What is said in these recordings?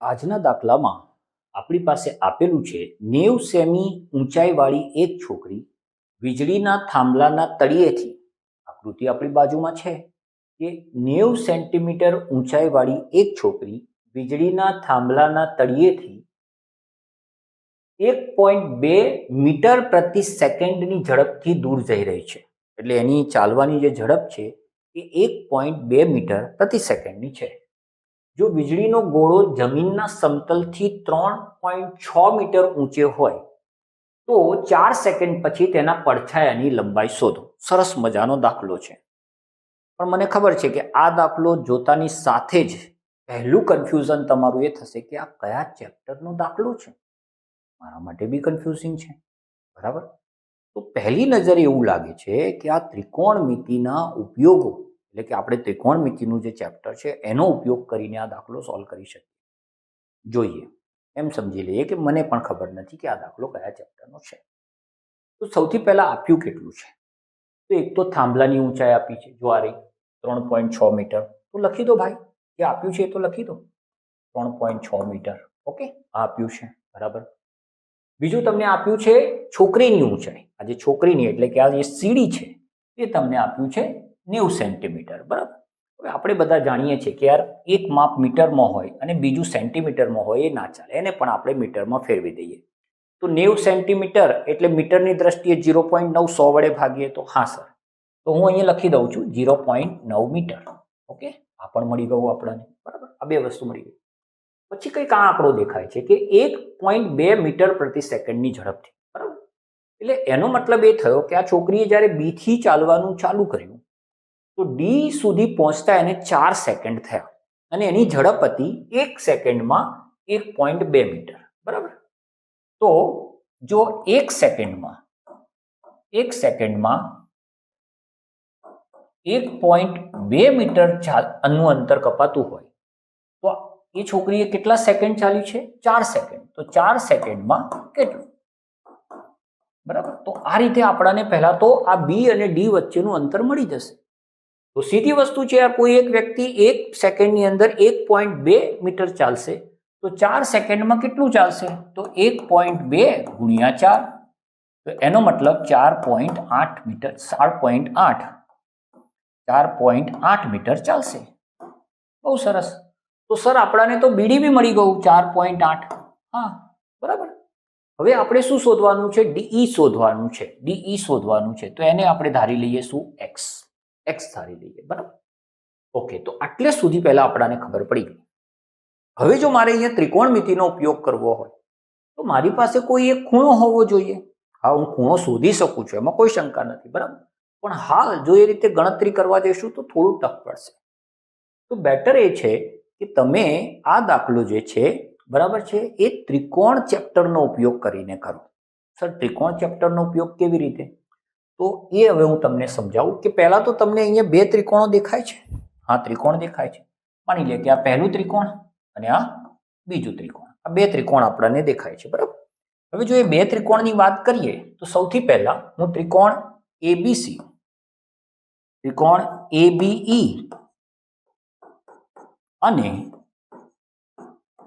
આજના દાખલામાં આપણી પાસે આપેલું છે, નેવ સેમી ઊંચાઈવાળી એક છોકરી વીજળીના થાંભલાના તળિયેથી આકૃતિ આપણી બાજુમાં છે કે નેવ સેન્ટીમીટર ઊંચાઈવાળી એક છોકરી વીજળીના થાંભલાના તળિયેથી એક પોઈન્ટ બે મીટર પ્રતિ સેકન્ડની ઝડપથી દૂર જઈ રહી છે. એટલે એની ચાલવાની જે ઝડપ છે એ એક પોઈન્ટ બે મીટર પ્રતિ સેકન્ડની છે. જો વીજળીનો ગોળો જમીનના સમતલથી ત્રણ પોઈન્ટ છ મીટર ઊંચે હોય, તો ચાર સેકન્ડ પછી તેના પડછાયાની લંબાઈ શોધો. સરસ મજાનો દાખલો છે. પણ મને ખબર છે કે આ દાખલો જોતાની સાથે જ પહેલું કન્ફ્યુઝન તમારું એ થશે કે આ કયા ચેપ્ટરનો દાખલો છે? મારા માટે બી કન્ફ્યુઝિંગ છે. બરાબર? તો પહેલી નજરે એવું લાગે છે કે આ ત્રિકોણમિતિના ઉપયોગો એટલે કે આપણે ત્રિકોણમિતિનું જે ચેપ્ટર છે, એનો ઉપયોગ કરીને આ દાખલો સોલ્વ કરી શકીએ. જોઈએ. એમ સમજી લઈએ કે મને પણ ખબર નથી કે આ દાખલો કયા ચેપ્ટરનો છે. તો સૌથી પહેલાં આપ્યું કેટલું છે? તો એક તો થાંભલાની ઊંચાઈ આપી છે. જો ત્રણ પોઈન્ટ છ મીટર, તો લખી દો ભાઈ. જે આપ્યું છે એ તો લખી દો. ત્રણ પોઈન્ટ છ મીટર. ઓકે? આ આપ્યું છે. બરાબર? બીજું તમને આપ્યું છે છોકરીની ઊંચાઈ. આ જે છોકરીની એટલે કે આ જે સીડી છે, એ તમને આપ્યું છે નેવું સેન્ટીમીટર, બરાબર? હવે આપણે બધા જાણીએ છીએ કે યાર, એક માપ મીટરમાં હોય અને બીજું સેન્ટીમીટરમાં હોય એ ના ચાલે, એને પણ આપણે મીટરમાં ફેરવી દઈએ. તો નેવું સેન્ટીમીટર એટલે મીટરની દ્રષ્ટિએ ઝીરો પોઈન્ટ નવ સો વડે ભાગીએ તો હા, સર. તો હું અહીંયા લખી દઉં છું, ઝીરો પોઈન્ટ નવ મીટર. ઓકે? આ પણ મળી ગયું આપણને, બરાબર? આ બે વસ્તુ મળી ગઈ. પછી કંઈક આ આંકડો દેખાય છે કે એક પોઈન્ટ બે મીટર પ્રતિ સેકન્ડની ઝડપથી, બરાબર? એટલે એનો મતલબ એ થયો કે આ છોકરીએ જ્યારે બીથી ચાલવાનું ચાલુ કર્યું તો ડી સુધી પહોંચતા એને ચાર સેકન્ડ થયા અને એની ઝડપ હતી એક સેકન્ડમાં એક પોઈન્ટ બે મીટર, બરાબર? તો જો એક સેકન્ડમાં એક સેકન્ડમાં એક પોઈન્ટ બે મીટરનું અંતર કપાતું હોય, તો એ છોકરીએ કેટલા સેકન્ડ ચાલ્યું છે? ચાર સેકન્ડ તો ચાર સેકન્ડમાં કેટલું? બરાબર? તો આ રીતે આપણાને પહેલાં તો આ બી અને ડી વચ્ચેનું અંતર મળી જશે. તો સીધી વસ્તુ છે આ કોઈ એક વ્યક્તિ એક સેકન્ડની અંદર એક પોઈન્ટ બે મીટર ચાલશે તો ચાર સેકન્ડમાં કેટલું ચાલશે તો એક પોઈન્ટ બે ગુણ્યા ચાર તો એનો મતલબ ચાર પોઈન્ટ આઠ મીટર ચાર પોઈન્ટ આઠ ચાર પોઈન્ટ આઠ મીટર ચાલશે બહુ સરસ તો સર આપણાને તો બીડી બી મળી ગયું ચાર પોઈન્ટ આઠ હા બરાબર હવે આપણે શું શોધવાનું છે ડીઈ શોધવાનું છે ડીઈ શોધવાનું છે તો એને આપણે ધારી લઈએ શું એક્સ એક્સ ધારી લઈએ, બરાબર? ઓકે તો આટલે સુધી પહેલા આપણાને ખબર પડી ગઈ. હવે જો મારે અહીંયા ત્રિકોણમિતિનો ઉપયોગ કરવો હોય, તો મારી પાસે કોઈ એક ખૂણો હોવો જોઈએ. હા, હું ખૂણો શોધી શકું છું, એમાં કોઈ શંકા નથી, બરાબર? પણ હાલ જો એ રીતે ગણતરી કરવા જઈશું તો થોડું ટફ પડશે. તો બેટર એ છે કે તમે આ દાખલો જે છે, બરાબર છે, એ ત્રિકોણ ચેપ્ટરનો ઉપયોગ કરીને કરો. સર, ત્રિકોણ ચેપ્ટરનો ઉપયોગ કેવી રીતે? તો એ હવે હું તમને સમજાવું કે પહેલાં તો તમને અહીંયા બે ત્રિકોણો દેખાય છે. હા ત્રિકોણ દેખાય છે. માની લે કે આ પહેલું ત્રિકોણ અને આ બીજું ત્રિકોણ. આ બે ત્રિકોણ આપણને દેખાય છે, બરાબર? હવે જો એ બે ત્રિકોણની વાત કરીએ, તો સૌથી પહેલાં હું ત્રિકોણ એબીસી ત્રિકોણ એબીઈ અને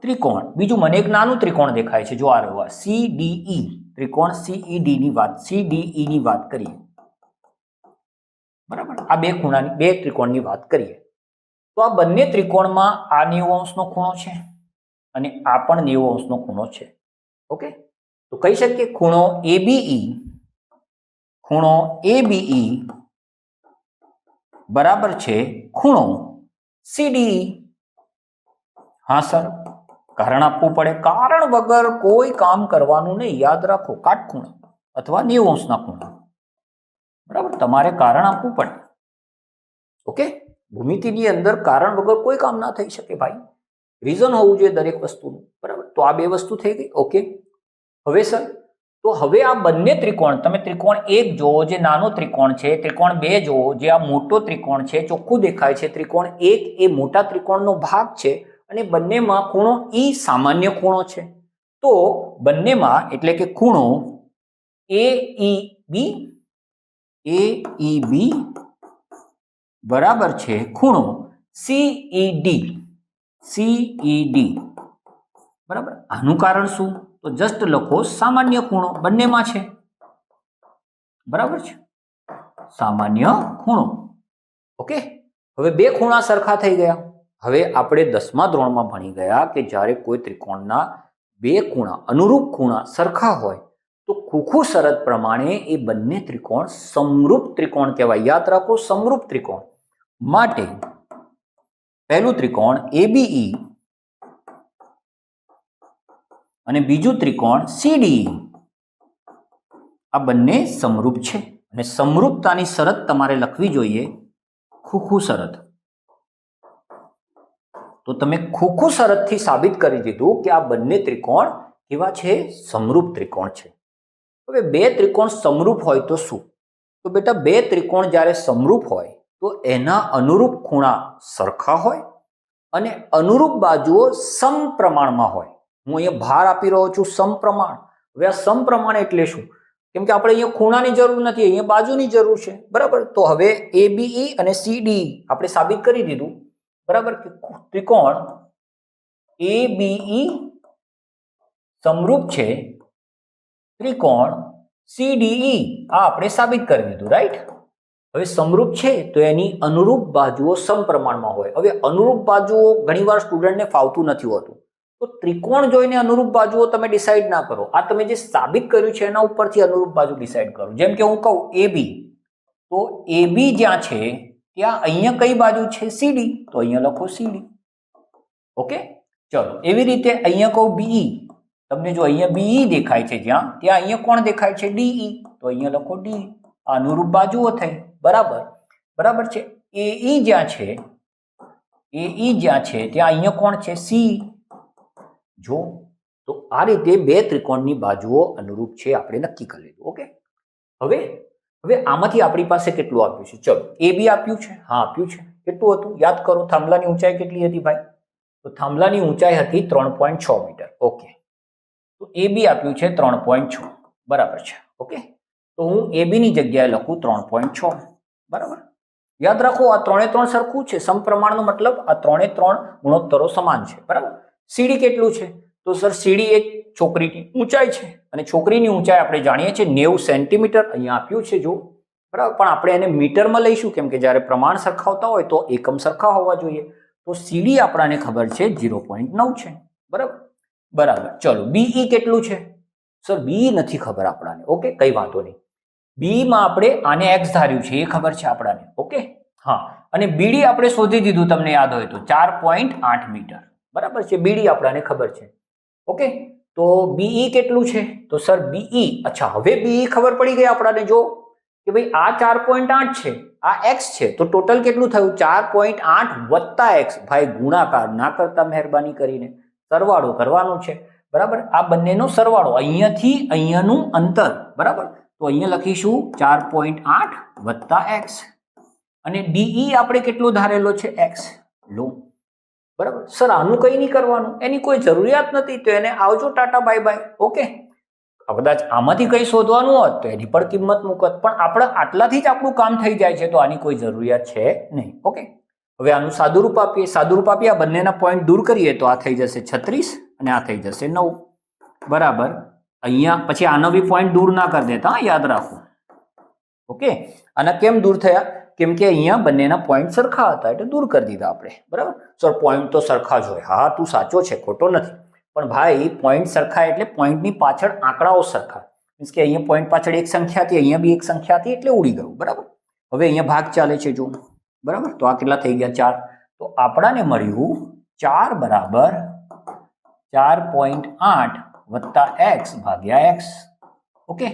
ત્રિકોણ, બીજું મને એક નાનું ત્રિકોણ દેખાય છે, જો આ રહ્યું સીડીઈ ત્રિકોણ સીઈડી ની વાત સીડીઈ ની વાત કરીએ. બરાબર? આ બે ખૂણાની, બે ત્રિકોણની વાત કરીએ. તો આ બંને ત્રિકોણમાં આ નેવું અંશનો ખૂણો છે અને આ પણ નેવું અંશનો ખૂણો છે. ઓકે? તો કહી શકીએ ખૂણો એબીઈ ખૂણો એબીઈ બરાબર છે ખૂણો સીડીઈ હા, સર? કારણ આપવું પડે. કારણ વગર કોઈ કામ કરવાનું નહીં. યાદ રાખો, કાટખૂણા અથવા નેવું અંશના ખૂણા. બરાબર? તમારે કારણ આપવું પડે. ઓકે? ભૂમિતિની અંદર કારણ વગર કોઈ કામ ના થઈ શકે ભાઈ. રીઝન હોવું જોઈએ દરેક વસ્તુનું. બરાબર? તો આ બે વસ્તુ થઈ ગઈ. ઓકે? હવે સર, તો હવે આ બંને ત્રિકોણ, તમે ત્રિકોણ એક જુઓ, જે નાનો ત્રિકોણ છે, ત્રિકોણ બે જુઓ, જે આ મોટો ત્રિકોણ છે, ચોખ્ખું દેખાય છે. ત્રિકોણ એક એ મોટા ત્રિકોણનો ભાગ છે. અને બંનેમાં ખૂણો ઈ સામાન્ય ખૂણો છે. તો બંનેમાં એટલે કે ખૂણો એ ઈ બી, એ ઈ બી બરાબર છે ખૂણો સીઈડી સીઈડી બરાબર? આનું કારણ શું? તો જસ્ટ લખો સામાન્ય ખૂણો, બંનેમાં છે. બરાબર છે? સામાન્ય ખૂણો. ઓકે? હવે બે ખૂણા સરખા થઈ ગયા. હવે આપણે દસમા ધોરણમાં ભણી ગયા કે જ્યારે કોઈ ત્રિકોણના બે ખૂણા અનુરૂપ ખૂણા સરખા હોય, તો ખૂખું શરત પ્રમાણે એ બંને ત્રિકોણ સમરૂપ ત્રિકોણ કહેવાય. યાદ રાખો, સમરૂપ ત્રિકોણ. માટે પહેલું ત્રિકોણ એબીઈ અને બીજું ત્રિકોણ સીડીઈ આ બંને સમરૂપ છે અને સમરૂપતાની શરત તમારે લખવી જોઈએ, ખુખુ શરત. તો તમે ખૂખું શરતથી સાબિત કરી દીધું કે આ બંને ત્રિકોણ કેવા છે? સમરૂપ ત્રિકોણ છે. હવે બે ત્રિકોણ સમરૂપ હોય તો શું? તો બેટા બે ત્રિકોણ જ્યારે સમરૂપ હોય, તો એના અનુરૂપ ખૂણા સરખા હોય અને અનુરૂપ બાજુઓ સમપ્રમાણમાં હોય. હું અહીંયા ભાર આપી રહ્યો છું સમપ્રમાણ. હવે આ સમપ્રમાણ એટલે શું? કેમ કે આપણે અહીંયા ખૂણાની જરૂર નથી, અહીંયા બાજુની જરૂર છે. બરાબર? તો હવે એ બીઈ અને સી ડી આપણે સાબિત કરી દીધું. બરાબર કે ત્રિકોણ એ બીઈ સમરૂપ છે. ત્રિકોણ સીડીઈ આ આપણે સાબિત કરી દીધું રાઈટ હવે સમરૂપ છે તો એની અનુરૂપ બાજુઓ સમપ્રમાણમાં હોય. હવે અનુરૂપ બાજુઓ ઘણીવાર સ્ટુડન્ટને ફાવતું નથી હોતું. તો ત્રિકોણ જોઈને અનુરૂપ બાજુઓ તમે ડિસાઈડ ના કરો. આ તમે જે સાબિત કર્યું છે એના ઉપરથી અનુરૂપ બાજુ ડિસાઈડ કરો. જેમ કે હું કહું એ બી. તો એ બી જ્યાં છે ત્યાં અહીંયા કઈ બાજુ છે? સીડી તો અહીંયા લખો સીડી ઓકે? ચલો, એવી રીતે અહીંયા કહું બીઈ તમને જો અહીંયા બીઈ દેખાય છે જ્યાં, ત્યાં અહીંયા કોણ દેખાય છે? ડીઈ તો અહીંયા લખો ડી અનુરૂપ બાજુઓ થઈ. બરાબર? બરાબર છે? એ ઈ જ્યાં છે એ ઈ જ્યાં છે, ત્યાં અહીંયા કોણ છે? સી જો, તો આ રીતે બે ત્રિકોણની બાજુઓ અનુરૂપ છે, આપણે નક્કી કરી લીધું. ઓકે? હવે હવે આમાંથી આપણી પાસે કેટલું આપ્યું છે? ચલો, એ બી આપ્યું છે, હા, આપ્યું છે. કેટલું હતું? યાદ કરો, થાંભલાની ઊંચાઈ કેટલી હતી ભાઈ? તો થાંભલાની ઊંચાઈ હતી ત્રણ પોઈન્ટ છ મીટર, ઓકે. તો એ બી આપ્યું છે ત્રણ પોઈન્ટ છ, બરાબર છે, ઓકે. તો હું એ બીની જગ્યાએ લખું ત્રણ પોઈન્ટ છ, બરાબર? યાદ રાખો, આ ત્રણે ત્રણ સરખું છે, સમપ્રમાણનો મતલબ આ ત્રણે ત્રણ ગુણોત્તરો સમાન છે, બરાબર? સીડી કેટલું છે? તો સર, સીડી એક છોકરીની ઊંચાઈ છે. અને છોકરીની ઊંચાઈ આપણે જાણીએ છીએ, નેવું સેન્ટીમીટર અહીંયા આપ્યું છે જો બરાબર? પણ આપણે એને મીટરમાં લઈશું, કેમ કે જ્યારે પ્રમાણ સરખાવતા હોય તો એકમ સરખા હોવા જોઈએ. તો સીડી આપણાને ખબર છે ઝીરો પોઈન્ટ નવ છે. બરાબર? બરાબર. ચલો બીઈ કેટલું છે? સર બી નથી ખબર આપણાને. ઓકે? કઈ વાંધો નહીં. બીમાં આપણે આને એક્સ ધાર્યું છે, એ ખબર છે આપણાને. ઓકે? હા. અને બીડી આપણે શોધી દીધું, તમને યાદ હોય તો, ચાર પોઈન્ટ આઠ મીટર. બરાબર છે? બીડી આપણાને ખબર છે. ઓકે? તો બીઈ કેટલું છે? તો સર બીઈ અચ્છા, હવે બીઈ ખબર પડી ગઈ આપણાને, જો. કે ભાઈ, આ ચાર પોઈન્ટ આઠ છે, આ એક્સ છે, તો ટોટલ કેટલું થયું? ચાર પોઈન્ટ આઠ વત્તા એક્સ ભાઈ, ગુણાકાર ના કરતા મહેરબાની કરીને. સરવાળો કરવાનો છે, બરાબર? આ બંનેનો સરવાળો, અહીંયાથી અહીંયાનું અંતર, બરાબર? તો અહીંયા લખીશું ચાર પોઈન્ટ આઠ વત્તા એક્સ અને ડીઈ આપણે કેટલો ધારેલો છે? એક્સ લો. બરાબર? સર, આનું કંઈ નહીં કરવાનું. એની કોઈ જરૂરિયાત નથી, તો એને આવજો, ટાટા, બાય બાય. ઓકે? કદાચ આમાંથી કંઈ શોધવાનું હોત, તો એની પણ કિંમત મૂકત. પણ આપણે આટલાથી જ આપણું કામ થઈ જાય છે, તો આની કોઈ જરૂરિયાત છે નહીં. ઓકે? હવે આનું સાદુરૂપ આપીએ. સાદુરૂપ આપીએ આ બંનેના પોઈન્ટ દૂર કરીએ, તો આ થઈ જશે છત્રીસ અને આ થઈ જશે નવ. બરાબર? અહીંયા પછી આનો બી પોઈન્ટ દૂર ના કરી દેતા યાદ રાખો. ઓકે? આના કેમ દૂર થયા? કેમ કે અહીંયા બંનેના પોઈન્ટ સરખા હતા એટલે દૂર કરી દીધા આપણે. બરાબર? સર પોઈન્ટ તો સરખા જ હોય. હા, તું સાચો છે, ખોટો નથી. પણ ભાઈ પોઈન્ટ સરખા એટલે પોઈન્ટની પાછળ આંકડાઓ સરખા. મીન્સ કે અહીંયા પોઈન્ટ પાછળ એક સંખ્યા હતી, અહીંયા બી એક સંખ્યા હતી એટલે ઉડી ગયું. બરાબર? હવે અહીંયા ભાગ ચાલે છે, જો. બરાબર? તો આ કેટલા થઈ ગયા? ચાર. તો આપણાને મળ્યું ચાર બરાબર ચાર પોઈન્ટ આઠ વત્તા એક્સ ભાગ્યા એક્સ ઓકે?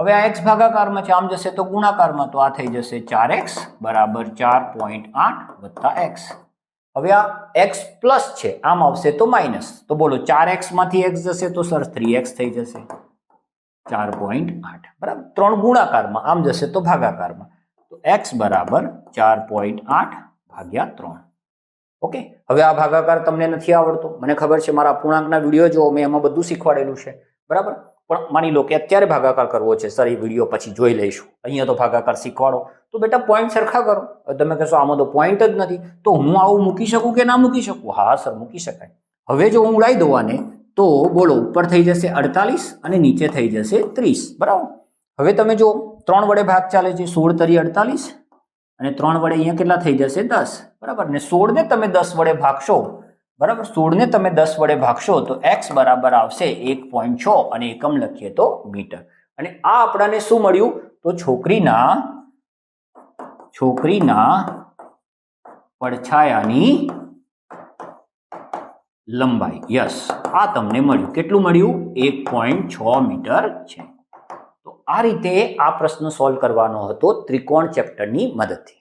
હવે આ એક્સ ભાગાકારમાં છે, આમ જશે તો ગુણાકારમાં તો આ થઈ જશે ચાર એક્સ બરાબર ચાર પોઈન્ટ આઠ વત્તા એક્સ. હવે આ એક્સ પ્લસ છે, આમ આવશે તો માઇનસ તો બોલો, ચાર એક્સમાંથી એક્સ જશે તો સર થ્રી એક્સ થઈ જશે. ચાર પોઈન્ટ આઠ. બરાબર, ત્રણ ગુણાકારમાં, આમ જશે તો ભાગાકારમાં. તો એક્સ બરાબર ચાર પોઈન્ટ આઠ ભાગ્યા ત્રણ. ઓકે? હવે આ ભાગાકાર તમને નથી આવડતો. મને ખબર છે, મારા પૂર્ણાંકના વીડિયો જો મેં એમાં બધું શીખવાડેલું છે. બરાબર? પણ માની લો કે અત્યારે ભાગાકાર કરવો છે, સર, એ વીડિયો પછી જોઈ લઈશું. અહીંયા તો ભાગાકાર શીખવાડો. તો બેટા પોઈન્ટ સરખા કરો. તમે કહેશો, આમાં તો પોઈન્ટ જ નથી. તો હું આવું મૂકી શકું કે ના મૂકી શકું? હા, સર, મૂકી શકાય. હવે જો હું ઉડાઈ દઉં તો બોલો, ઉપર થઈ જશે અડતાલીસ અને નીચે થઈ જશે ત્રીસ. બરાબર? હવે તમે જો, ત્રણ વડે ભાગ ચાલે છે, સોળ તરી અડતાલીસ, અને ત્રણ વડે અહીંયા કેટલા થઈ જશે? દસ. બરાબર? ને સોળને તમે દસ વડે ભાગશો બરાબર? સોળને તમે દસ વડે ભાગશો તો એક્સ બરાબર આવશે એક પોઈન્ટ છ અને એકમ લખીએ તો મીટર. અને આ આપણાને શું મળ્યું? તો છોકરીના છોકરીના પડછાયાની લંબાઈ. યસ, આ તમને મળ્યું. કેટલું મળ્યું? એક પોઈન્ટ છ મીટર છે. તો આ રીતે આ પ્રશ્ન સોલ્વ કરવાનો હતો ત્રિકોણ ચેપ્ટરની મદદથી.